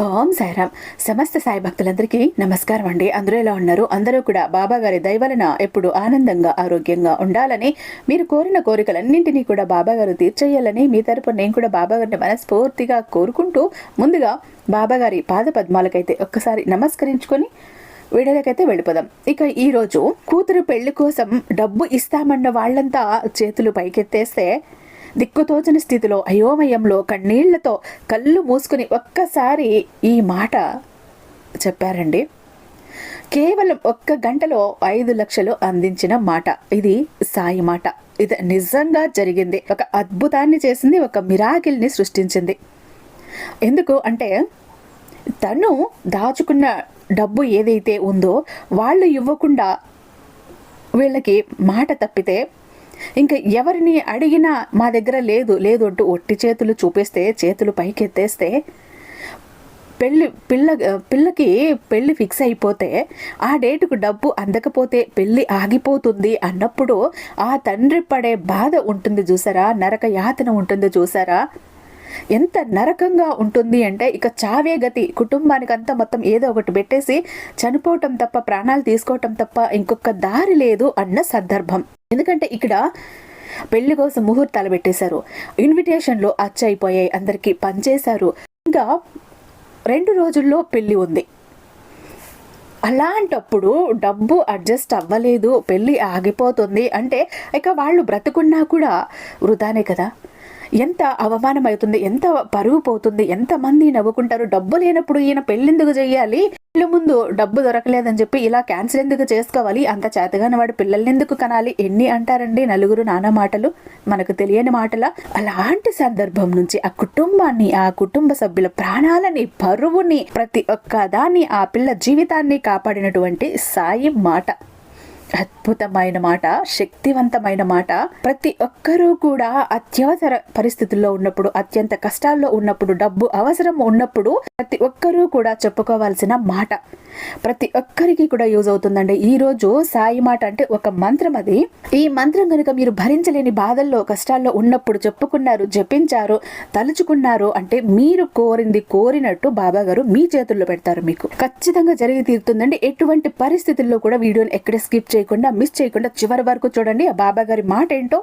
ఓం సాయిరామ్. సమస్త సాయి భక్తులందరికీ నమస్కారం అండి. అందరూ ఎలా ఉన్నారు? అందరూ కూడా బాబా గారి దయవలన ఎప్పుడు ఆనందంగా ఆరోగ్యంగా ఉండాలని మీరు కోరిన కోరికలన్నింటినీ కూడా బాబా గారు తీర్చేయాలని మీ తరపున నేను కూడా బాబా గారిని మనస్ఫూర్తిగా కోరుకుంటూ ముందుగా బాబా గారి పాద పద్మాలకైతే ఒక్కసారి నమస్కరించుకొని వీడియోలకైతే వెళ్ళిపోదాం. ఇక ఈరోజు కూతురు పెళ్ళి కోసం డబ్బు ఇస్తామన్న వాళ్ళంతా చేతులు పైకెత్తేస్తే దిక్కుతోచని స్థితిలో అయోమయంలో కన్నీళ్ళతో కళ్ళు మూసుకుని ఒక్కసారి ఈ మాట చెప్పారండి. కేవలం ఒక్క గంటలో ఐదు లక్షలు అందించిన మాట. ఇది సాయి మాట. ఇది నిజంగా జరిగింది. ఒక అద్భుతాన్ని చేసింది. ఒక మిరాకిల్ని సృష్టించింది. ఎందుకు అంటే తను దాచుకున్న డబ్బు ఏదైతే ఉందో వాళ్ళు ఇవ్వకుండా వీళ్ళకి మాట తప్పితే ఇంకా ఎవరిని అడిగినా మా దగ్గర లేదు లేదు అంటూ ఒట్టి చేతులు చూపిస్తే చేతులు పైకెత్తేస్తే పెళ్ళి పిల్ల పిల్లకి పెళ్ళి ఫిక్స్ అయిపోతే ఆ డేటుకు డబ్బు అందకపోతే పెళ్ళి ఆగిపోతుంది అన్నప్పుడు ఆ తండ్రి పడే బాధ ఉంటుంది చూసారా? నరక యాతన ఉంటుంది చూసారా? ఎంత నరకంగా ఉంటుంది అంటే ఇక చావే గతి. కుటుంబానికి అంతా మొత్తం ఏదో ఒకటి పెట్టేసి చనిపోవటం తప్ప ప్రాణాలు తీసుకోవటం తప్ప ఇంకొక దారి లేదు అన్న సందర్భం. ఎందుకంటే ఇక్కడ పెళ్ళి కోసం ముహూర్తాలు పెట్టేశారు. ఇన్విటేషన్లు అచ్చయిపోయాయి. అందరికీ పనిచేశారు ఇంకా రెండు రోజుల్లో పెళ్ళి ఉంది. అలాంటప్పుడు డబ్బు అడ్జస్ట్ అవ్వలేదు. పెళ్ళి ఆగిపోతుంది. అంటే ఇక వాళ్ళు బ్రతుకున్నా కూడా వృధానే కదా. ఎంత అవమానం అవుతుంది ఎంత పరువు పోతుంది ఎంతమంది నవ్వుకుంటారు డబ్బు లేనప్పుడు ఈయన పెళ్ళెందుకు చేయాలి ఇళ్ళ ముందు డబ్బు దొరకలేదని చెప్పి ఇలా క్యాన్సిల్ ఎందుకు చేసుకోవాలి? అంత చేతగాని వాడు పిల్లల్ని ఎందుకు కనాలి? ఎన్ని అంటారండి నలుగురు నానా మాటలు? మనకు తెలియని మాటల. అలాంటి సందర్భం నుంచి ఆ కుటుంబాన్ని ఆ కుటుంబ సభ్యుల ప్రాణాలని పరువుని ప్రతి ఒక్క దాన్ని ఆ పిల్ల జీవితాన్ని కాపాడినటువంటి సాయి మాట. అద్భుతమైన మాట శక్తివంతమైన మాట. ప్రతి ఒక్కరూ కూడా అత్యవసర పరిస్థితుల్లో ఉన్నప్పుడు అత్యంత కష్టాల్లో ఉన్నప్పుడు డబ్బు అవసరం ఉన్నప్పుడు ప్రతి ఒక్కరూ కూడా చెప్పుకోవాల్సిన మాట. ప్రతి ఒక్కరికి కూడా యూజ్ అవుతుందండి. ఈ రోజు సాయి మాట అంటే ఒక మంత్రం అది. ఈ మంత్రం కనుక మీరు భరించలేని బాధల్లో కష్టాల్లో ఉన్నప్పుడు చెప్పుకున్నారు జపించారు తలుచుకున్నారు అంటే మీరు కోరింది కోరినట్టు బాబా గారు మీ చేతుల్లో పెడతారు మీకు. ఖచ్చితంగా జరిగి తీరుతుందండి. ఎటువంటి పరిస్థితుల్లో కూడా వీడియోని ఎక్కడ స్కిప్ చేయకుండా మిస్ చేయకుండా చివరి వరకు చూడండి ఆ బాబా గారి మాట ఏంటో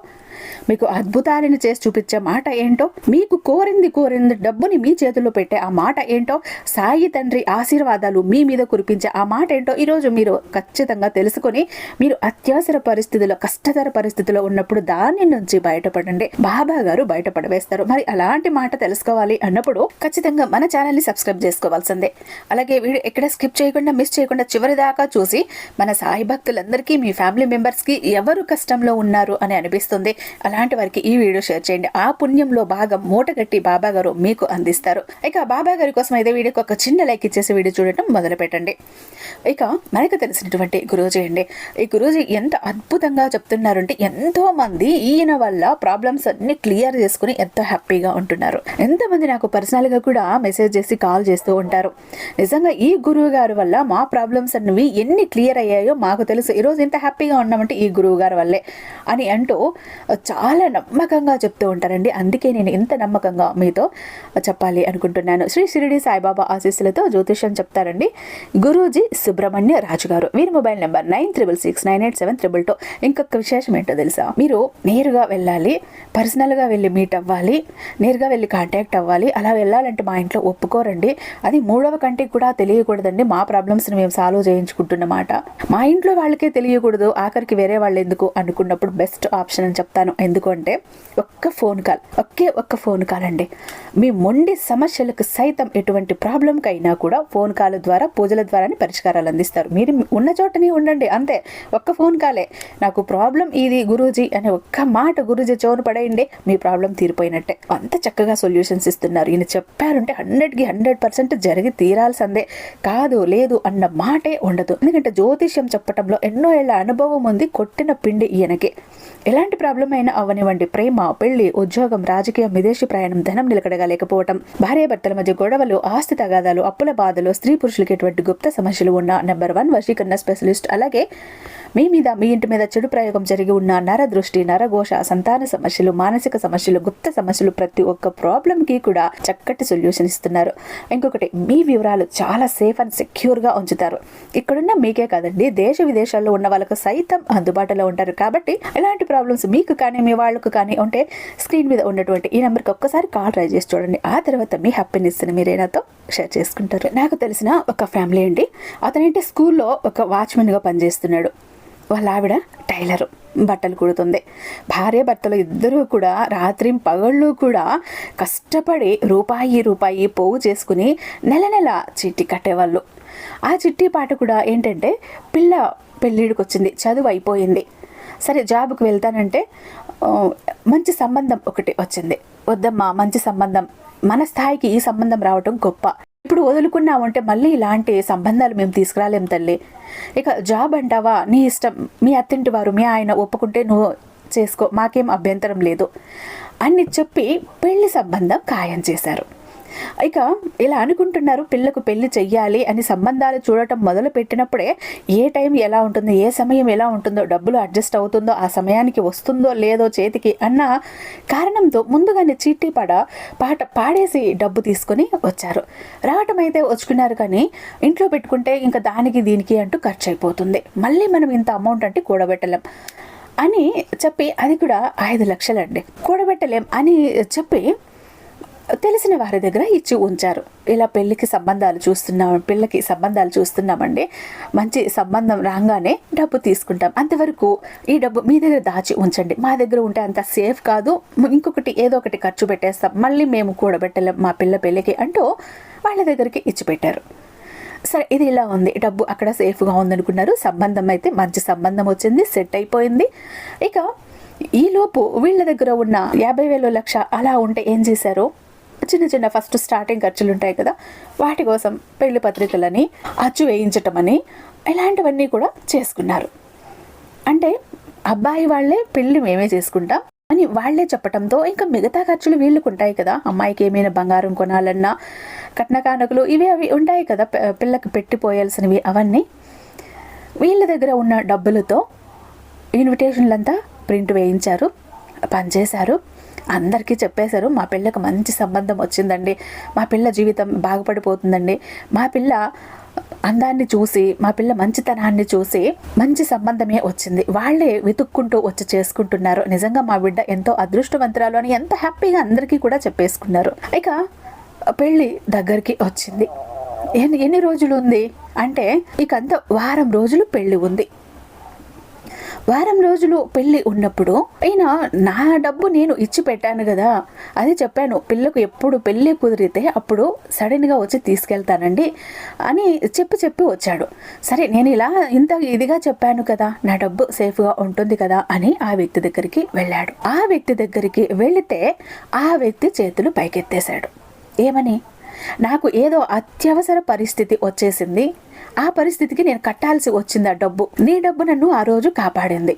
మీకు అద్భుతాలను చేసి చూపించే మాట ఏంటో మీకు కోరింది కోరింది డబ్బుని మీ చేతుల్లో పెట్టే ఆ మాట ఏంటో సాయి తండ్రి ఆశీర్వాదాలు మీ మీద కురిపించే ఆ మాట ఏంటో ఈరోజు మీరు ఖచ్చితంగా తెలుసుకొని మీరు అత్యవసర పరిస్థితుల్లో కష్టతర పరిస్థితిలో ఉన్నప్పుడు దాని నుంచి బయటపడండి. బాబా గారు బయటపడవేస్తారు. మరి అలాంటి మాట తెలుసుకోవాలి అన్నప్పుడు ఖచ్చితంగా మన ఛానల్ని సబ్స్క్రైబ్ చేసుకోవాల్సిందే. అలాగే వీడియో ఎక్కడ స్కిప్ చేయకుండా మిస్ చేయకుండా చివరి దాకా చూసి మన సాయి భక్తులందరికీ మీ ఫ్యామిలీ మెంబర్స్కి ఎవరు కష్టంలో ఉన్నారు అని అనిపిస్తుంది. అలాంటి వారికి ఈ వీడియో షేర్ చేయండి. ఆ పుణ్యంలో భాగం మూటగట్టి బాబా గారు మీకు అందిస్తారు. ఇక బాబా గారి కోసం అయితే వీడియోకి ఒక చిన్న లైక్ ఇచ్చేసి వీడియో చూడటం మొదలు పెట్టండి. ఇక మనకు తెలిసినటువంటి గురూజీ అండి. ఈ గురూజీ ఎంత అద్భుతంగా చెప్తున్నారంటే ఎంతో మంది ఈయన వల్ల ప్రాబ్లమ్స్ అన్ని క్లియర్ చేసుకుని ఎంతో హ్యాపీగా ఉంటున్నారు. ఎంతమంది నాకు పర్సనల్గా కూడా మెసేజ్ చేసి కాల్ చేస్తూ ఉంటారు. నిజంగా ఈ గురువు గారి వల్ల మా ప్రాబ్లమ్స్ అన్నవి ఎన్ని క్లియర్ అయ్యాయో మాకు తెలుసు. ఈరోజు ఇంత హ్యాపీగా ఉన్నామంటే ఈ గురువు గారి వల్లే అని అంటూ చాలా నమ్మకంగా చెప్తూ ఉంటారండి. అందుకే నేను ఇంత నమ్మకంగా మీతో చెప్పాలి అనుకుంటున్నాను. శ్రీ షిరిడి సాయిబాబా ఆశీస్సులతో జ్యోతిష్యం చెప్తారండి. గురూజీ సుబ్రహ్మణ్య రాజు గారు వీరి mobile number nine triple six nine eight seven triple two. ఇంకొక విశేషం ఏంటో తెలుసా? మీరు నేరుగా వెళ్ళాలి పర్సనల్గా వెళ్ళి మీట్ అవ్వాలి నేరుగా వెళ్ళి కాంటాక్ట్ అవ్వాలి అలా వెళ్ళాలంటే మా ఇంట్లో ఒప్పుకోరండి. అది మూడవ కంటికి కూడా తెలియకూడదండి. మా ప్రాబ్లమ్స్ని మేము సాల్వ్ చేయించుకుంటున్నమాట మా ఇంట్లో వాళ్ళకే తెలియకూడదు ఆఖరికి వేరే వాళ్ళు ఎందుకు అనుకున్నప్పుడు బెస్ట్ ఆప్షన్ అని చెప్తాను. ఎందుకంటే ఒక్క ఫోన్ కాల్ ఒకే ఒక్క ఫోన్ కాల్ అండి. మీ మొండి సమస్యలకు సైతం ఎటువంటి ప్రాబ్లంకైనా కూడా ఫోన్ కాల్ ద్వారా పూజల ద్వారానే పరిష్కారాలు అందిస్తారు. మీరు ఉన్న చోటనే ఉండండి అంతే. ఒక్క ఫోన్ కాలే నాకు ప్రాబ్లం ఇది గురూజీ అనే ఒక్క మాట గురూజీ చోను పడేయండి మీ ప్రాబ్లం తీరిపోయినట్టే. అంత చక్కగా సొల్యూషన్స్ ఇస్తున్నారు. ఈయన చెప్పారంటే హండ్రెడ్కి హండ్రెడ్ పర్సెంట్ జరిగి తీరాల్సిందే. కాదు లేదు అన్న మాటే ఉండదు. ఎందుకంటే జ్యోతిష్యం చెప్పటంలో ఎన్నో ఏళ్ళ అనుభవం ఉంది కొట్టిన పిండి ఈయనకి. ఎలాంటి ప్రాబ్లం అయినా అవనివ్వండి ప్రేమ పెళ్ళి ఉద్యోగం రాజకీయం విదేశీ ప్రయాణం ధనం నిలకడగా లేకపోవటం భార్యాభర్తల మధ్య గొడవలు ఆస్తి తగాదాలు అప్పుల బాధలు స్త్రీ పురుషులకి ఎటువంటి గుప్త సమస్యలు ఉన్న నెంబర్ వన్ వశీకరణ స్పెషలిస్ట్. అలాగే మీ మీద మీ ఇంటి మీద చెడు ప్రయోగం జరిగి ఉన్న నర దృష్టి నరఘోష సంతాన సమస్యలు మానసిక సమస్యలు గుప్త సమస్యలు ప్రతి ఒక్క ప్రాబ్లంకి కూడా చక్కటి సొల్యూషన్ ఇస్తున్నారు. ఇంకొకటి మీ వివరాలు చాలా సేఫ్ అండ్ సెక్యూర్గా ఉంచుతారు. ఇక్కడున్న మీకే కాదండి దేశ విదేశాల్లో ఉన్న వాళ్ళకు సైతం అందుబాటులో ఉంటారు. కాబట్టి ఎలాంటి ప్రాబ్లమ్స్ మీకు కానీ మీ వాళ్ళకు కానీ ఉంటే స్క్రీన్ మీద ఉన్నటువంటి ఈ నెంబర్కి ఒక్కసారి కాల్ ట్రై చేసి చూడండి. ఆ తర్వాత మీ హ్యాపీనెస్ని మీరే నాతో షేర్ చేసుకుంటారు. నాకు తెలిసిన ఒక ఫ్యామిలీ అండి. అతనంటే స్కూల్లో ఒక వాచ్మెన్గా పనిచేస్తున్నాడు. వాళ్ళ ఆవిడ టైలరు బట్టలు కుడుతుంది. భార్య భర్తలు ఇద్దరూ కూడా రాత్రి పగళ్ళు కూడా కష్టపడి రూపాయి రూపాయి పోగు చేసుకుని నెల నెల చీటీ కట్టేవాళ్ళు. ఆ చిట్టి పాట కూడా ఏంటంటే పిల్ల పెళ్ళిడికి వచ్చింది చదువు అయిపోయింది. సరే జాబ్కి వెళ్తానంటే మంచి సంబంధం ఒకటి వచ్చింది. వద్దమ్మా మంచి సంబంధం. మన స్థాయికి ఈ సంబంధం రావటం గొప్ప. ఇప్పుడు వదులుకున్నామంటే మళ్ళీ ఇలాంటి సంబంధాలు మేము తీసుకురాలేం తల్లి. ఇక జాబ్ అంటావా? నీ ఇష్టం. మీ అత్తింటి వారు మీ ఆయన ఒప్పుకుంటే నువ్వు చేసుకో. మాకేం అభ్యంతరం లేదు. అని చెప్పి పెళ్ళి సంబంధం ఖాయం చేశారు. ఇక ఇలా అనుకుంటున్నారు పిల్లకు పెళ్ళి చెయ్యాలి అని సంబంధాలు చూడటం మొదలు పెట్టినప్పుడే ఏ టైం ఎలా ఉంటుందో ఏ సమయం ఎలా ఉంటుందో డబ్బులు అడ్జస్ట్ అవుతుందో ఆ సమయానికి వస్తుందో లేదో చేతికి అన్న కారణంతో ముందుగానే చీటీ పడ పాట పాడేసి డబ్బు తీసుకొని వచ్చారు. రావటం అయితే వచ్చుకున్నారు కానీ ఇంట్లో పెట్టుకుంటే ఇంకా దానికి దీనికి అంటూ ఖర్చు అయిపోతుంది మళ్ళీ మనం ఇంత అమౌంట్ అంటే కూడబెట్టలేం అని చెప్పి అది కూడా ఐదు లక్షలండి. కూడబెట్టలేం అని చెప్పి తెలిసిన వారి దగ్గర ఇచ్చి ఉంచారు. ఇలా పెళ్ళికి సంబంధాలు చూస్తున్నాం పిల్లకి సంబంధాలు చూస్తున్నామండి. మంచి సంబంధం రాగానే డబ్బు తీసుకుంటాం. అంతవరకు ఈ డబ్బు మీ దగ్గర దాచి ఉంచండి. మా దగ్గర ఉంటే అంత సేఫ్ కాదు. ఇంకొకటి ఏదో ఒకటి ఖర్చు పెట్టేస్తాం. మళ్ళీ మేము కూడబెట్టలేం మా పిల్ల పెళ్ళికి అంటూ వాళ్ళ దగ్గరికి ఇచ్చి పెట్టారు. సరే ఇది ఇలా ఉంది. డబ్బు అక్కడ సేఫ్గా ఉందనుకున్నారు. సంబంధం అయితే మంచి సంబంధం వచ్చింది. సెట్ అయిపోయింది. ఇక ఈలోపు వీళ్ళ దగ్గర ఉన్న యాభై వేలు లక్ష అలా ఉంటే ఏం చేశారు? చిన్న చిన్న ఫస్ట్ స్టార్టింగ్ ఖర్చులు ఉంటాయి కదా వాటి కోసం పెళ్ళి పత్రికలని అచ్చు వేయించటం అని ఇలాంటివన్నీ కూడా చేసుకున్నారు. అంటే అబ్బాయి వాళ్ళే పెళ్ళి మేమే చేసుకుంటాం అని వాళ్ళే చెప్పటంతో ఇంకా మిగతా ఖర్చులు వీళ్ళకు ఉంటాయి కదా. అమ్మాయికి ఏమైనా బంగారం కొనాలన్నా కట్న కానుకలు ఇవి అవి ఉంటాయి కదా పిల్లకి పెట్టిపోయాల్సినవి అవన్నీ. వీళ్ళ దగ్గర ఉన్న డబ్బులతో ఇన్విటేషన్లంతా ప్రింట్ వేయించారు పనిచేశారు. అందరికీ చెప్పేశారు మా పిల్లకు మంచి సంబంధం వచ్చిందండి. మా పిల్ల జీవితం బాగుపడిపోతుందండి. మా పిల్ల అందాన్ని చూసి మా పిల్ల మంచితనాన్ని చూసి మంచి సంబంధమే వచ్చింది. వాళ్ళే వెతుక్కుంటూ వచ్చి చేసుకుంటున్నారు. నిజంగా మా బిడ్డ ఎంతో అదృష్టవంతురాలు అని ఎంత హ్యాపీగా అందరికీ కూడా చెప్పేసుకున్నారు. ఇక పెళ్ళి దగ్గరికి వచ్చింది. ఎన్ని ఎన్ని రోజులు ఉంది? అంటే ఇక అంత వారం రోజులు పెళ్ళి ఉంది. వారం రోజులు పెళ్ళి ఉన్నప్పుడు అయినా నా డబ్బు నేను ఇచ్చి పెట్టాను కదా. అది చెప్పాను పిల్లకు ఎప్పుడు పెళ్ళి కుదిరితే అప్పుడు సడన్గా వచ్చి తీసుకెళ్తానండి అని చెప్పి చెప్పి వచ్చాడు. సరే నేను ఇలా ఇంత ఇదిగా చెప్పాను కదా నా డబ్బు సేఫ్గా ఉంటుంది కదా అని ఆ వ్యక్తి దగ్గరికి వెళ్ళాడు. ఆ వ్యక్తి దగ్గరికి వెళితే ఆ వ్యక్తి చేతులు పైకెత్తేశాడు. ఏమని? నాకు ఏదో అత్యవసర పరిస్థితి వచ్చేసింది. ఆ పరిస్థితికి నేను కట్టాల్సి వచ్చింది ఆ డబ్బు. నీ డబ్బు నన్ను ఆ రోజు కాపాడింది.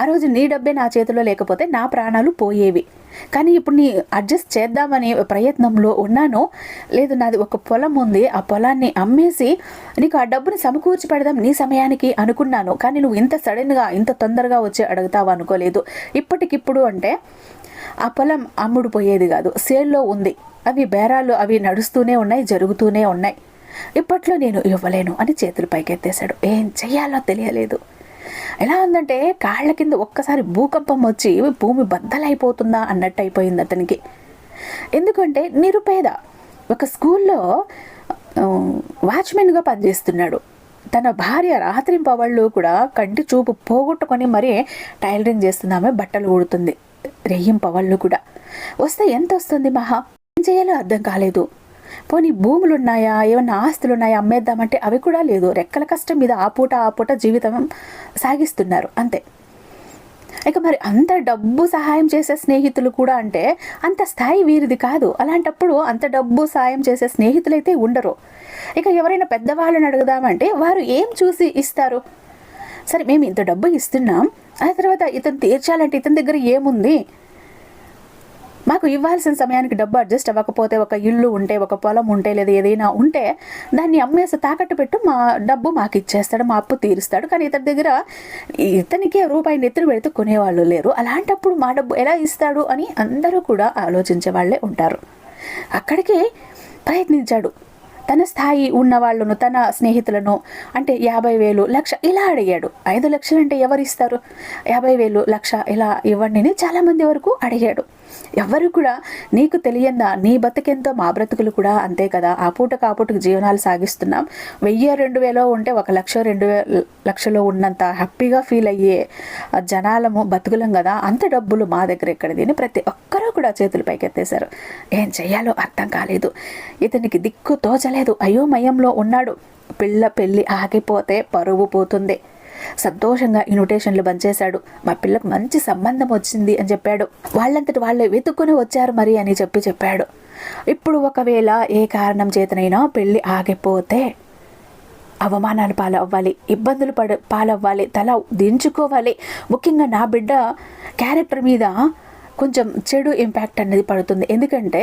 ఆ రోజు నీ డబ్బే నా చేతిలో లేకపోతే నా ప్రాణాలు పోయేవి. కానీ ఇప్పుడు నీ అడ్జస్ట్ చేద్దామనే ప్రయత్నంలో ఉన్నాను లేదు నాది ఒక పొలం ఉంది. ఆ పొలాన్ని అమ్మేసి నీకు ఆ డబ్బుని సమకూర్చి పెడదాం నీ సమయానికి అనుకున్నాను. కానీ నువ్వు ఇంత సడన్గా ఇంత తొందరగా వచ్చి అడుగుతావు అనుకోలేదు. ఇప్పటికిప్పుడు అంటే ఆ పొలం అమ్ముడు పోయేది కాదు. సేల్లో ఉంది. అవి బేరాలు అవి నడుస్తూనే ఉన్నాయి జరుగుతూనే ఉన్నాయి. ఇప్పట్లో నేను ఇవ్వలేను అని చేతులు పైకెత్తేశాడు. ఏం చెయ్యాలో తెలియలేదు. ఎలా ఉందంటే కాళ్ళ కింద ఒక్కసారి భూకంపం వచ్చి భూమి బద్దలైపోతుందా అన్నట్టు అయిపోయింది అతనికి. ఎందుకంటే నిరుపేద. ఒక స్కూల్లో వాచ్మెన్గా పనిచేస్తున్నాడు. తన భార్య రాత్రి పవళ్ళు కూడా కంటి చూపు పోగొట్టుకొని మరీ టైలరింగ్ చేస్తున్నామే బట్టలు ఊడుతుంది రెయ్యింపవళ్ళు కూడా. వస్తే ఎంత వస్తుంది మహా? చేయాలో అర్థం కాలేదు. పోనీ భూములున్నాయా? ఏమన్నా ఆస్తులు ఉన్నాయా అమ్మేద్దామంటే అవి కూడా లేదు. రెక్కల కష్టం మీద ఆ పూట ఆ పూట జీవితం సాగిస్తున్నారు. అంతే. ఇక మరి అంత డబ్బు సహాయం చేసే స్నేహితులు కూడా అంటే అంత స్థాయి వీరిది కాదు. అలాంటప్పుడు అంత డబ్బు సాయం చేసే స్నేహితులైతే ఉండరు. ఇక ఎవరైనా పెద్దవాళ్ళని అడుగుదామంటే వారు ఏం చూసి ఇస్తారు? సరే మేము ఇంత డబ్బు ఇస్తున్నాం. ఆ తర్వాత ఇతను తీర్చాలంటే ఇతని దగ్గర ఏముంది? మాకు ఇవ్వాల్సిన సమయానికి డబ్బు అడ్జస్ట్ అవ్వకపోతే ఒక ఇల్లు ఉంటే ఒక పొలం ఉంటే లేదా ఏదైనా ఉంటే దాన్ని అమ్మేసి తాకట్టు పెట్టు మా డబ్బు మాకు ఇచ్చేస్తాడు మా అప్పు తీరుస్తాడు. కానీ ఇతని దగ్గర ఇతనికి రూపాయి నెత్తులు పెడితే కొనేవాళ్ళు లేరు. అలాంటప్పుడు మా డబ్బు ఎలా ఇస్తాడు అని అందరూ కూడా ఆలోచించే వాళ్ళే ఉంటారు. అక్కడికి ప్రయత్నించాడు. తన స్థాయి ఉన్న వాళ్ళను తన స్నేహితులను అంటే యాభై వేలు లక్ష ఇలా అడిగాడు. ఐదు లక్షలు అంటే ఎవరు ఇస్తారు? యాభై వేలు లక్ష ఇలా ఇవ్వండి అని చాలామంది వరకు అడిగాడు. ఎవరు కూడా నీకు తెలియందా నీ బతికెంతో మా బ్రతుకులు కూడా అంతే కదా. ఆ పూట కాపుటకు జీవనాలు సాగిస్తున్నాం. వెయ్యి రెండు వేలో ఉంటే ఒక లక్ష రెండు లక్షలో ఉన్నంత హ్యాపీగా ఫీల్ అయ్యే జనాలము బతుకులం కదా. అంత డబ్బులు మా దగ్గర ఎక్కడ? దీని ప్రతి ఒక్కరూ కూడా చేతులు పైకెత్తేశారు. ఏం చేయాలో అర్థం కాలేదు. ఇతనికి దిక్కు తోచలేదు. అయోమయంలో ఉన్నాడు. పిల్ల పెళ్ళి ఆగిపోతే పరువు పోతుంది. సంతోషంగా ఇన్విటేషన్లు బంచేశాడు మా పిల్లకు మంచి సంబంధం వచ్చింది అని చెప్పాడు. వాళ్ళంతటి వాళ్ళే వెతుక్కుని వచ్చారు మరి అని చెప్పి చెప్పాడు. ఇప్పుడు ఒకవేళ ఏ కారణం చేతనైనా పెళ్ళి ఆగిపోతే అవమానాలు పాలవ్వాలి ఇబ్బందులు పడ పాలవ్వాలి తల దించుకోవాలి. ముఖ్యంగా నా బిడ్డ క్యారెక్టర్ మీద కొంచెం చెడు ఇంపాక్ట్ అనేది పడుతుంది. ఎందుకంటే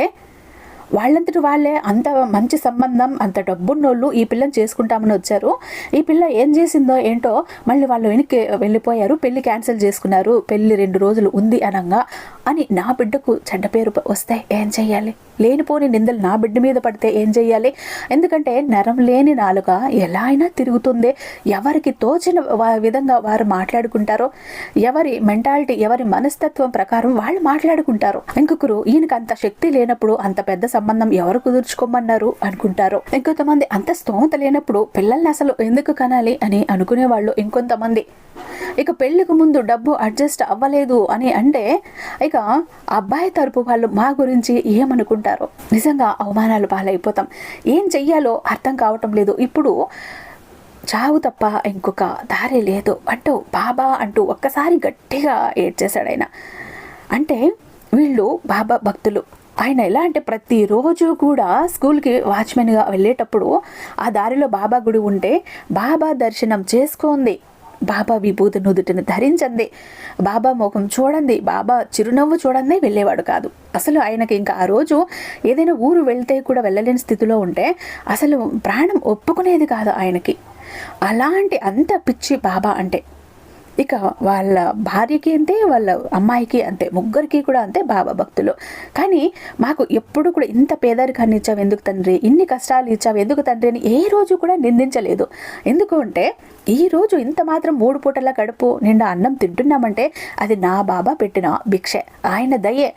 వాళ్ళంతటి వాళ్ళే అంత మంచి సంబంధం అంత డబ్బున్నోళ్ళు ఈ పిల్లని చేసుకుంటామని వచ్చారు. ఈ పిల్ల ఏం చేసిందో ఏంటో మళ్ళీ వాళ్ళు వెనక్కి వెళ్ళిపోయారు. పెళ్ళి క్యాన్సిల్ చేసుకున్నారు. పెళ్ళి రెండు రోజులు ఉంది అనగా అని నా బిడ్డకు చెడ్డ పేరు వస్తే ఏం చెయ్యాలి? లేనిపోని నిందలు నా బిడ్డ మీద పడితే ఏం చెయ్యాలి? ఎందుకంటే నరం లేని నాలుక ఎలా అయినా తిరుగుతుంది. ఎవరికి తోచిన విధంగా వారు మాట్లాడుకుంటారో ఎవరి మెంటాలిటీ ఎవరి మనస్తత్వం ప్రకారం వాళ్ళు మాట్లాడుకుంటారు. ఇంకొకరు ఈయనకు అంత శక్తి లేనప్పుడు అంత పెద్ద సంబంధం ఎవరు కుదుర్చుకోమన్నారు అనుకుంటారు. ఇంకొంతమంది అంత స్తోమత లేనప్పుడు పిల్లల్ని అసలు ఎందుకు కనాలి అని అనుకునే వాళ్ళు ఇంకొంతమంది. ఇక పెళ్ళికి ముందు డబ్బు అడ్జస్ట్ అవ్వలేదు అని అంటే ఇక అబ్బాయి తరపు వాళ్ళు మా గురించి ఏమనుకుంటారు. నిజంగా అవమానాలు పాలైపోతాం. ఏం చెయ్యాలో అర్థం కావటం లేదు. ఇప్పుడు చావు తప్ప ఇంకొక దారి లేదు అంటూ బాబా అంటూ ఒక్కసారి గట్టిగా ఏడ్చేశాడు ఆయన. అంటే వీళ్ళు బాబా భక్తులు. ఆయన ఎలా అంటే ప్రతిరోజు కూడా స్కూల్కి వాచ్మెన్గా వెళ్ళేటప్పుడు ఆ దారిలో బాబా గుడి ఉంటే బాబా దర్శనం చేసుకోండి బాబా విభూతి నుదుటిని ధరించండి బాబా ముఖం చూడండి బాబా చిరునవ్వు చూడండి వెళ్ళేవాడు కాదు. అసలు ఆయనకి ఇంకా ఆ రోజు ఏదైనా ఊరు వెళ్తే కూడా వెళ్ళలేని స్థితిలో ఉంటే అసలు ప్రాణం ఒప్పుకునేది కాదు ఆయనకి. అలాంటి అంత పిచ్చి బాబా అంటే ఇక వాళ్ళ భార్యకి అంతే వాళ్ళ అమ్మాయికి అంతే ముగ్గురికి కూడా అంతే బాబా భక్తులు. కానీ మాకు ఎప్పుడు కూడా ఇంత పేదరికాన్ని ఇచ్చావు ఎందుకు తండ్రి? ఇన్ని కష్టాలు ఇచ్చావు ఎందుకు తండ్రి అని ఏ రోజు కూడా నిందించలేదు. ఎందుకు అంటే ఈ రోజు ఇంత మాత్రం మూడు పూటల కడుపు నిండా అన్నం తింటున్నామంటే అది నా బాబా పెట్టిన భిక్ష ఆయన దయే.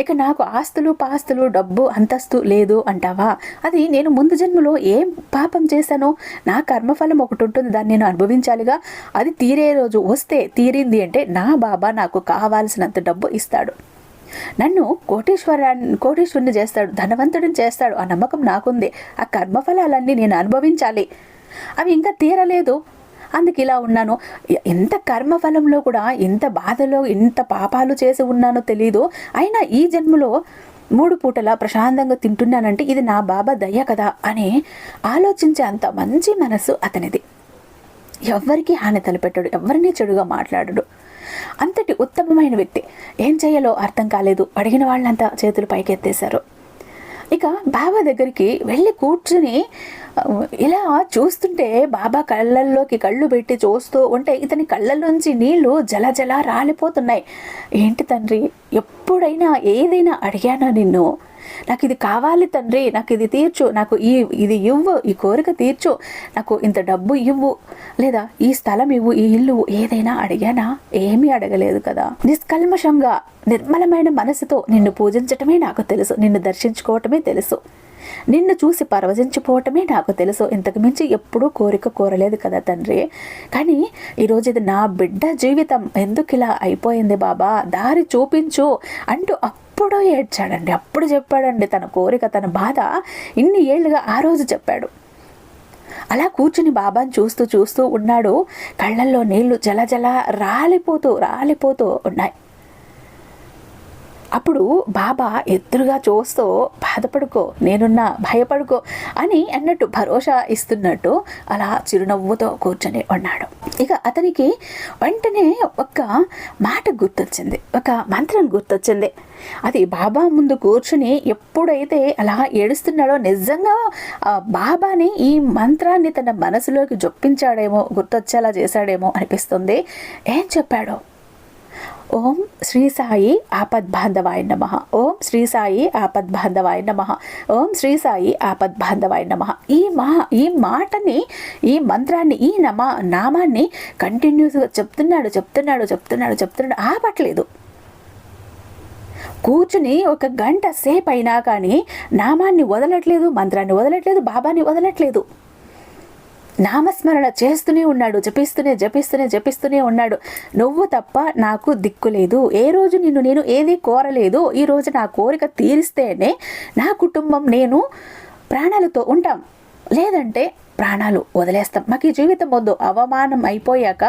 ఇక నాకు ఆస్తులు పాస్తులు డబ్బు అంతస్తు లేదు అంటావా? అది నేను ముందు జన్మలో ఏం పాపం చేశానో నా కర్మఫలం ఒకటి ఉంటుంది దాన్ని నేను అనుభవించాలిగా. అది తీరే రోజు వస్తే తీరింది అంటే నా బాబా నాకు కావాల్సినంత డబ్బు ఇస్తాడు. నన్ను కోటేశ్వరాన్ని కోటేశ్వరుని చేస్తాడు ధనవంతుడిని చేస్తాడు ఆ నమ్మకం నాకుంది. ఆ కర్మఫలాలన్నీ నేను అనుభవించాలి. అవి ఇంకా తీరలేదు. అందుకు ఇలా ఉన్నాను. ఎంత కర్మఫలంలో కూడా ఎంత బాధలో ఎంత పాపాలు చేసి ఉన్నానో తెలీదు. అయినా ఈ జన్మలో మూడు పూటలా ప్రశాంతంగా తింటున్నానంటే ఇది నా బాబా దయ కదా అని ఆలోచించే అంత మంచి మనసు అతనిది. ఎవ్వరికీ హాని తలపెట్టాడు ఎవరిని చెడుగా మాట్లాడడు. అంతటి ఉత్తమమైన వ్యక్తి. ఏం చేయాలో అర్థం కాలేదు. అడిగిన వాళ్ళంతా చేతులు పైకెత్తేశారు. ఇక బాబా దగ్గరికి వెళ్ళి కూర్చుని ఇలా చూస్తుంటే బాబా కళ్ళల్లోకి కళ్ళు పెట్టి చూస్తూ ఉంటే ఇతని కళ్ళల్లోంచి నీళ్ళు జల జల రాలిపోతున్నాయి. ఏంటి తండ్రి ఎప్పుడైనా ఏదైనా అడిగానా నిన్ను? నాకు ఇది కావాలి తండ్రి నాకు ఇది తీర్చు నాకు ఈ ఇది ఇవ్వు ఈ కోరిక తీర్చు నాకు ఇంత డబ్బు ఇవ్వు లేదా ఈ స్థలం ఇవ్వు ఈ ఇల్లు ఏదైనా అడిగానా? ఏమీ అడగలేదు కదా. నిష్కల్మషంగా నిర్మలమైన మనసుతో నిన్ను పూజించటమే నాకు తెలుసు నిన్ను దర్శించుకోవటమే తెలుసు. నిన్ను చూసి పరవశించిపోవటమే నాకు తెలుసు ఇంతకు మించి ఎప్పుడూ కోరిక కోరలేదు కదా తండ్రి. కానీ ఈరోజు ఇది నా బిడ్డ జీవితం ఎందుకు ఇలా అయిపోయింది బాబా? దారి చూపించు అంటూ అప్పుడు ఏడ్చాడండి. అప్పుడు చెప్పాడండి తన కోరిక తన బాధ ఇన్ని ఏళ్ళుగా ఆ రోజు చెప్పాడు. అలా కూర్చుని బాబాని చూస్తూ చూస్తూ ఉన్నాడు. కళ్ళల్లో నీళ్ళు జల జల రాలిపోతూ రాలిపోతూ ఉన్నాయి. అప్పుడు బాబా ఎదురుగా చూస్తూ బాధపడుకో నేనున్నా భయపడుకో అని అన్నట్టు భరోసా ఇస్తున్నట్టు అలా చిరునవ్వుతో కూర్చొని ఉన్నాడు. ఇక అతనికి వెంటనే ఒక మాట గుర్తొచ్చింది ఒక మంత్రం గుర్తొచ్చింది. అది బాబా ముందు కూర్చుని ఎప్పుడైతే అలా ఏడుస్తున్నాడో నిజంగా బాబాని ఈ మంత్రాన్ని తన మనసులోకి జొప్పించాడేమో గుర్తొచ్చేలా చేశాడేమో అనిపిస్తుంది. ఏం చెప్పాడో? ఓం శ్రీ సాయి ఆపద్బాంధవాయ నమ. ఓం శ్రీ సాయి ఆపద్బాంధవాయ నమ. ఓం శ్రీ సాయి ఆపద్బాంధవాయ నమ. ఈ మా ఈ మాటని ఈ మంత్రాన్ని ఈ నమ నామాన్ని కంటిన్యూస్గా చెప్తున్నాడు చెప్తున్నాడు చెప్తున్నాడు చెప్తున్నాడు. ఆపట్లేదు. కూర్చుని ఒక గంట సేపు అయినా కానీ నామాన్ని వదలట్లేదు మంత్రాన్ని వదలట్లేదు బాబాని వదలట్లేదు. నామస్మరణ చేస్తూనే ఉన్నాడు జపిస్తూనే జపిస్తూనే జపిస్తూనే ఉన్నాడు. నువ్వు తప్ప నాకు దిక్కు లేదు. ఏ రోజు నిన్ను నేను ఏది కోరలేదు. ఈరోజు నా కోరిక తీరిస్తేనే నా కుటుంబం నేను ప్రాణాలతో ఉంటాం. లేదంటే ప్రాణాలు వదిలేస్తాం. మాకు ఈ జీవితం వద్దు. అవమానం అయిపోయాక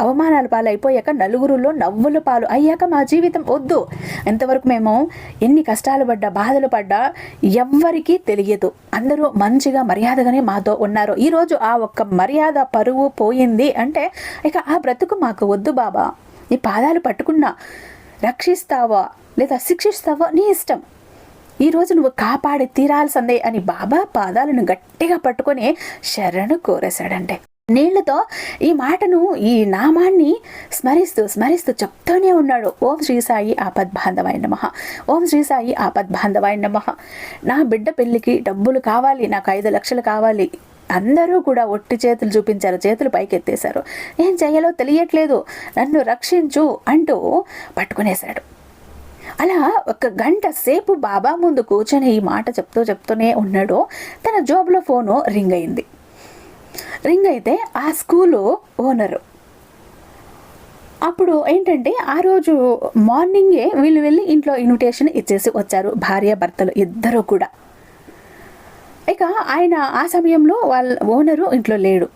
అవమానాల పాలు అయిపోయాక నలుగురులో నవ్వుల పాలు అయ్యాక మా జీవితం వద్దు. ఎంతవరకు మేము ఎన్ని కష్టాలు పడ్డా బాధలు పడ్డా ఎవ్వరికీ తెలియదు. అందరూ మంచిగా మర్యాదగానే మాతో ఉన్నారు. ఈరోజు ఆ ఒక్క మర్యాద పరువు పోయింది అంటే ఇక ఆ బ్రతుకు మాకు వద్దు బాబా. నీ పాదాలు పట్టుకున్నా రక్షిస్తావా లేదా శిక్షిస్తావా నీ ఇష్టం. ఈరోజు నువ్వు కాపాడి తీరాల్సిందే అని బాబా పాదాలను గట్టిగా పట్టుకొని శరణు కోరేశాడంటే. నీళ్ళతో ఈ మాటను ఈ నామాన్ని స్మరిస్తూ స్మరిస్తూ చెప్తూనే ఉన్నాడు. ఓం శ్రీ సాయి ఆపద్బాంధవాయ నమ. ఓం శ్రీ సాయి ఆపద్బాంధవాయ నమ. నా బిడ్డ పెళ్ళికి డబ్బులు కావాలి నాకు ఐదు లక్షలు కావాలి. అందరూ కూడా ఒట్టి చేతులు చూపించారు చేతులు పైకెత్తేశారు. ఏం చేయాలో తెలియట్లేదు. నన్ను రక్షించు అంటూ పట్టుకునేశాడు. అలా ఒక గంట సేపు బాబా ముందు కూర్చొని ఈ మాట చెప్తూ చెప్తూనే ఉన్నాడు తన జాబ్లో ఫోను రింగ్ అయింది. రింగ్ అయితే ఆ స్కూలు ఓనరు. అప్పుడు ఏంటంటే ఆ రోజు మార్నింగే వీళ్ళు వెళ్ళి ఇంట్లో ఇన్విటేషన్ ఇచ్చేసి వచ్చారు భార్య భర్తలు ఇద్దరు కూడా. ఇక ఆయన ఆ సమయంలో వాళ్ళ ఓనరు ఇంట్లో లేడు.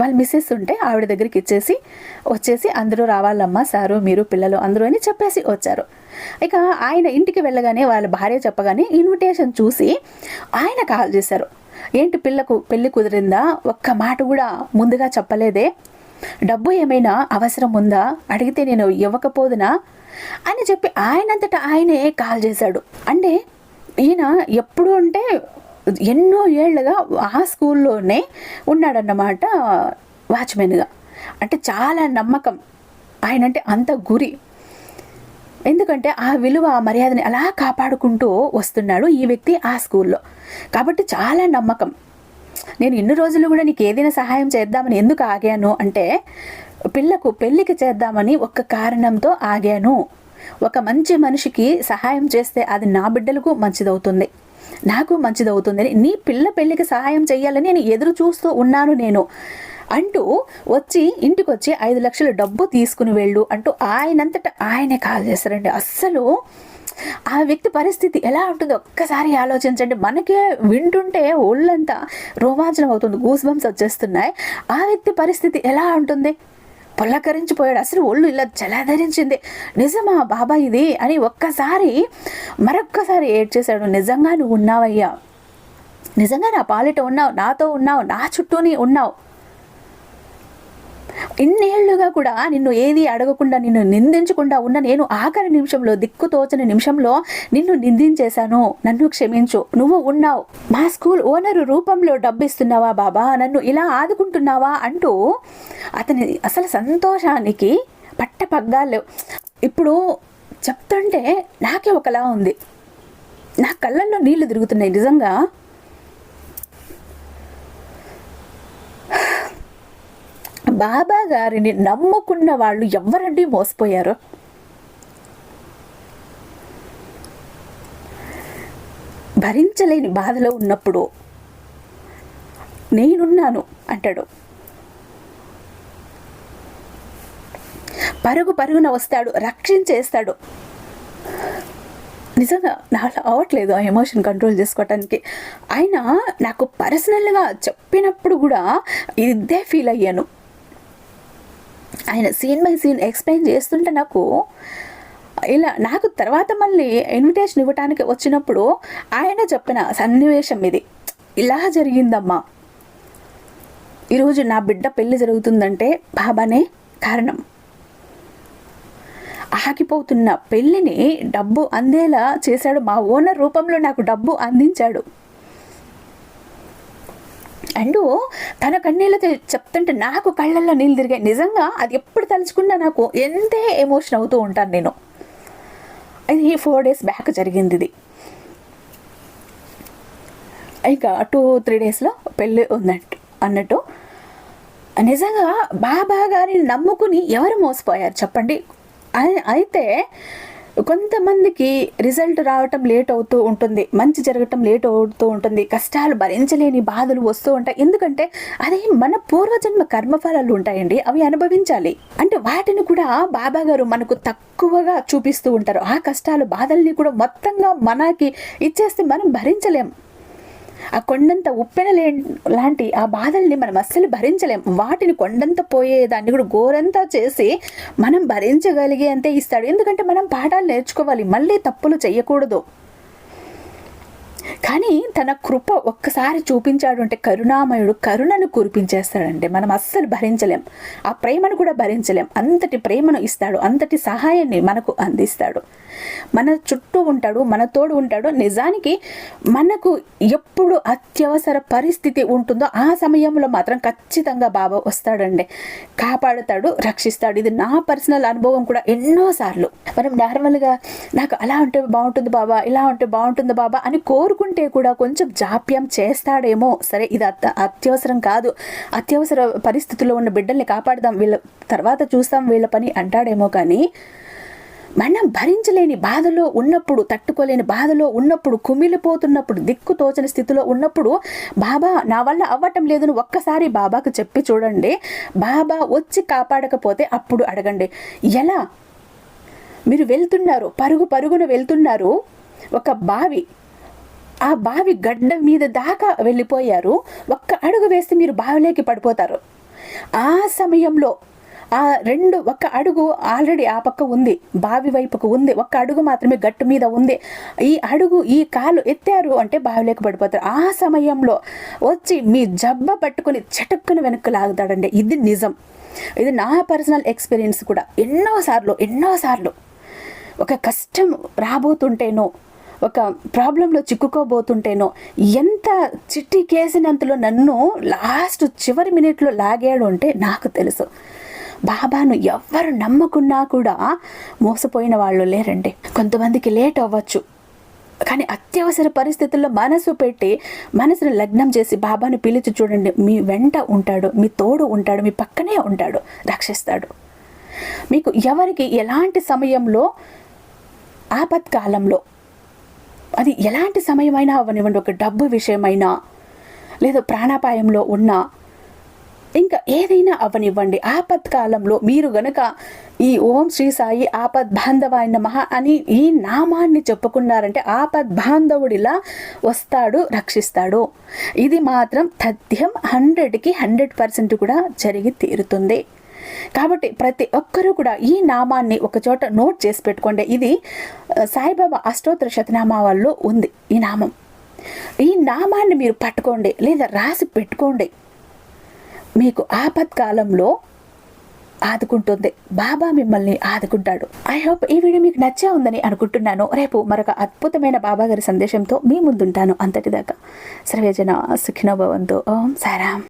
వాళ్ళు మిస్సెస్ ఉంటే ఆవిడ దగ్గరికి ఇచ్చేసి వచ్చేసి అందరూ రావాలమ్మా సారు మీరు పిల్లలు అందరూ అని చెప్పేసి వచ్చారు. ఇక ఆయన ఇంటికి వెళ్ళగానే వాళ్ళ భార్య చెప్పగానే ఇన్విటేషన్ చూసి ఆయన కాల్ చేశారు. ఏంటి పిల్లకు పెళ్ళి కుదిరిందా? ఒక్క మాట కూడా ముందుగా చెప్పలేదే. డబ్బు ఏమైనా అవసరం ఉందా? అడిగితే నేను ఇవ్వకపోదునా? అని చెప్పి ఆయనంతటా ఆయనే కాల్ చేశాడు. అంటే ఈయన ఎప్పుడు అంటే ఎన్నో ఏళ్ళుగా ఆ స్కూల్లోనే ఉన్నాడన్నమాట వాచ్మెన్గా అంటే చాలా నమ్మకం. ఆయన అంటే అంత గురి. ఎందుకంటే ఆ విలువ ఆ మర్యాదని అలా కాపాడుకుంటూ వస్తున్నాడు ఈ వ్యక్తి ఆ స్కూల్లో. కాబట్టి చాలా నమ్మకం. నేను ఇన్ని రోజులు కూడా నీకు ఏదైనా సహాయం చేద్దామని ఎందుకు ఆగాను అంటే పిల్లకు పెళ్ళికి చేద్దామని ఒక కారణంతో ఆగాను. ఒక మంచి మనిషికి సహాయం చేస్తే అది నా బిడ్డలకు మంచిదవుతుంది. నాకు మంచిదవుతుందని నీ పిల్ల పెళ్ళికి సహాయం చేయాలని నేను ఎదురు చూస్తూ ఉన్నాను నేను. అంటూ వచ్చి ఇంటికి వచ్చి ఐదు లక్షల డబ్బు తీసుకుని వెళ్ళు అంటూ ఆయనంతట ఆయనే కాల్ చేస్తారండి అస్సలు ఆ వ్యక్తి పరిస్థితి ఎలా ఉంటుందో ఒక్కసారి ఆలోచించండి. మనకే వింటుంటే ఒళ్ళంతా రోమాంచనం అవుతుంది. గూస్ బంప్స్ వచ్చేస్తున్నాయి. ఆ వ్యక్తి పరిస్థితి ఎలా ఉంటుంది? పొల్లకరించిపోయాడు అసలు ఒళ్ళు ఇలా జలాధరించింది. నిజమా బాబా ఇది అని ఒక్కసారి మరొక్కసారి ఏడ్చేశాడు. నిజంగా నువ్వు ఉన్నావయ్యా. నిజంగా నా పాలిట ఉన్నావు నాతో ఉన్నావు నా చుట్టూనే ఉన్నావు. ఇన్నేళ్ళుగా కూడా నిన్ను ఏది అడగకుండా నిన్ను నిందించకుండా ఉన్న నేను ఆఖరి నిమిషంలో దిక్కు తోచని నిమిషంలో నిన్ను నిందించేశాను. నన్ను క్షమించు. నువ్వు ఉన్నావు. మా స్కూల్ ఓనరు రూపంలో డబ్బిస్తున్నావా బాబా? నన్ను ఇలా ఆదుకుంటున్నావా అంటూ అతని అసలు సంతోషానికి పట్టపగ్గాలు ఇప్పుడు చెప్తుంటే నాకే ఒకలా ఉంది. నా కళ్ళల్లో నీళ్ళు తిరుగుతున్నాయి. నిజంగా బాబా గారిని నమ్ముకున్న వాళ్ళు ఎవరండి మోసపోయారు? భరించలేని బాధలో ఉన్నప్పుడు నేనున్నాను అంటాడు. పరుగు పరుగున వస్తాడు రక్షించేస్తాడు నిజంగా నాకు అవ్వట్లేదు ఆ ఎమోషన్ కంట్రోల్ చేసుకోవటానికి. ఆయన నాకు పర్సనల్గా చెప్పినప్పుడు కూడా ఇదే ఫీల్ అయ్యాను. ఆయన సీన్ బై సీన్ ఎక్స్ప్లెయిన్ చేస్తుంటే నాకు ఇలా నాకు తర్వాత మళ్ళీ ఇన్విటేషన్ ఇవ్వటానికి వచ్చినప్పుడు ఆయన చెప్పిన సన్నివేశం ఇది. ఇలా జరిగిందమ్మా. ఈరోజు నా బిడ్డ పెళ్ళి జరుగుతుందంటే బాబానే కారణం. ఆగిపోతున్న పెళ్ళిని డబ్బు అందేలా చేశాడు మా ఓనర్ రూపంలో నాకు డబ్బు అందించాడు. అండ్ తన కన్నీళ్ళతో చెప్తుంటే నాకు కళ్ళల్లో నీళ్ళు తిరిగాయి. నిజంగా అది ఎప్పుడు తలుచుకున్నా నాకు ఎంతే ఎమోషన్ అవుతూ ఉంటాను నేను. ఇది ఫోర్ డేస్ బ్యాక్ జరిగింది ఇది. ఇంకా టూ త్రీ డేస్లో పెళ్ళి ఉందంట అన్నట్టు. నిజంగా బాబా గారిని నమ్ముకుని ఎవరు మోసపోయారు చెప్పండి. అయితే కొంతమందికి రిజల్ట్ రావటం లేట్ అవుతూ ఉంటుంది మంచి జరగటం లేట్ అవుతూ ఉంటుంది కష్టాలు భరించలేని బాధలు వస్తూ ఉంటాయి. ఎందుకంటే అది మన పూర్వజన్మ కర్మఫలాలు ఉంటాయండి అవి అనుభవించాలి. అంటే వాటిని కూడా బాబా గారు మనకు తక్కువగా చూపిస్తూ ఉంటారు. ఆ కష్టాలు బాధల్ని కూడా మొత్తంగా మనకి ఇచ్చేస్తే మనం భరించలేం. ఆ కొండంత ఉప్పెన లే లాంటి ఆ బాధల్ని మనం అస్సలు భరించలేం. వాటిని కొండంత పోయేదాన్ని కూడా గోరంతా చేసి మనం భరించగలిగే అంతే ఇస్తాడు. ఎందుకంటే మనం పాఠాలు నేర్చుకోవాలి. మళ్ళీ తప్పులు చేయకూడదు కానీ తన కృప ఒక్కసారి చూపించాడు అంటే కరుణామయుడు కరుణను కురిపించేస్తాడండి. మనం అస్సలు భరించలేం. ఆ ప్రేమను కూడా భరించలేం. అంతటి ప్రేమను ఇస్తాడు. అంతటి సహాయాన్ని మనకు అందిస్తాడు. మన చుట్టూ ఉంటాడు మన తోడు ఉంటాడు. నిజానికి మనకు ఎప్పుడు అత్యవసర పరిస్థితి ఉంటుందో ఆ సమయంలో మాత్రం ఖచ్చితంగా బాబా వస్తాడండి. కాపాడుతాడు రక్షిస్తాడు. ఇది నా పర్సనల్ అనుభవం కూడా ఎన్నోసార్లు. మనం నార్మల్గా నాకు అలా ఉంటే బాగుంటుంది బాబా ఇలా ఉంటే బాగుంటుంది బాబా అని కోరుకుంటే కూడా కొంచెం జాప్యం చేస్తాడేమో. సరే ఇది అత్యవసరం కాదు. అత్యవసర పరిస్థితుల్లో ఉన్న బిడ్డల్ని కాపాడదాం. వీళ్ళ తర్వాత చూస్తాం వీళ్ళ పని అంటాడేమో కానీ మనం భరించలేని బాధలో ఉన్నప్పుడు తట్టుకోలేని బాధలో ఉన్నప్పుడు కుమిలిపోతున్నప్పుడు దిక్కు తోచని స్థితిలో ఉన్నప్పుడు బాబా నా వల్ల అవ్వటం లేదని ఒక్కసారి బాబాకు చెప్పి చూడండి. బాబా వచ్చి కాపాడకపోతే అప్పుడు అడగండి. ఎలా? మీరు వెళ్తున్నారు పరుగు పరుగున వెళ్తున్నారు ఒక బావి ఆ బావి గడ్డ మీద దాకా వెళ్ళిపోయారు. ఒక్క అడుగు వేస్తే మీరు బావిలోకి పడిపోతారు. ఆ సమయంలో ఆ రెండు ఒక్క అడుగు ఆల్రెడీ ఆ పక్క ఉంది. బావి వైపుకు ఉంది. ఒక్క అడుగు మాత్రమే గట్టు మీద ఉంది. ఈ అడుగు ఈ కాలు ఎత్తారు అంటే బావిలోకి పడిపోతారు. ఆ సమయంలో వచ్చి మీ జబ్బ పట్టుకుని చటుక్కుని వెనక్కి లాగుతాడండి. ఇది నిజం. ఇది నా పర్సనల్ ఎక్స్పీరియన్స్ కూడా. ఎన్నోసార్లు ఎన్నోసార్లు ఒక కష్టం రాబోతుంటేనో ఒక ప్రాబ్లంలో చిక్కుకోబోతుంటేనో ఎంత చిట్టి కేసినంతలో నన్ను లాస్ట్ చివరి మినిట్లో లాగాడు అంటే నాకు తెలుసు. బాబాను ఎవ్వరు నమ్మకున్నా కూడా మోసపోయిన వాళ్ళు లేరండి. కొంతమందికి లేట్ అవ్వచ్చు. కానీ అత్యవసర పరిస్థితుల్లో మనసు పెట్టి మనసును లగ్నం చేసి బాబాను పిలిచి చూడండి. మీ వెంట ఉంటాడు మీ తోడు ఉంటాడు మీ పక్కనే ఉంటాడు రక్షిస్తాడు. మీకు ఎవరికి ఎలాంటి సమయంలో ఆపత్కాలంలో అది ఎలాంటి సమయమైనా అవనివ్వండి ఒక డబ్బు విషయమైనా లేదా ప్రాణాపాయంలో ఉన్నా ఇంకా ఏదైనా అవనివ్వండి. ఆపత్కాలంలో మీరు గనక ఈ ఓం శ్రీ సాయి ఆపద్ బాంధవాయ మహా అని ఈ నామాన్ని చెప్పుకున్నారంటే ఆపద్ బాంధవుడిలా వస్తాడు రక్షిస్తాడు. ఇది మాత్రం తథ్యం హండ్రెడ్కి హండ్రెడ్ పర్సెంట్ కూడా జరిగి తీరుతుంది. కాబట్టి ప్రతి ఒక్కరూ కూడా ఈ నామాన్ని ఒక చోట నోట్ చేసి పెట్టుకోండి. ఇది సాయిబాబా అష్టోత్తర శతనామావాల్లో ఉంది ఈ నామం. ఈ నామాన్ని మీరు పట్టుకోండి లేదా రాసి పెట్టుకోండి. మీకు ఆపత్కాలంలో ఆదుకుంటుంది. బాబా మిమ్మల్ని ఆదుకుంటాడు. ఐ హోప్ ఈ వీడియో మీకు నచ్చే ఉందని అనుకుంటున్నాను. రేపు మరొక అద్భుతమైన బాబా గారి సందేశంతో మీ ముందుంటాను. అంతటిదాకా సర్వేజన సుఖినోభవంతో ఓం సారాం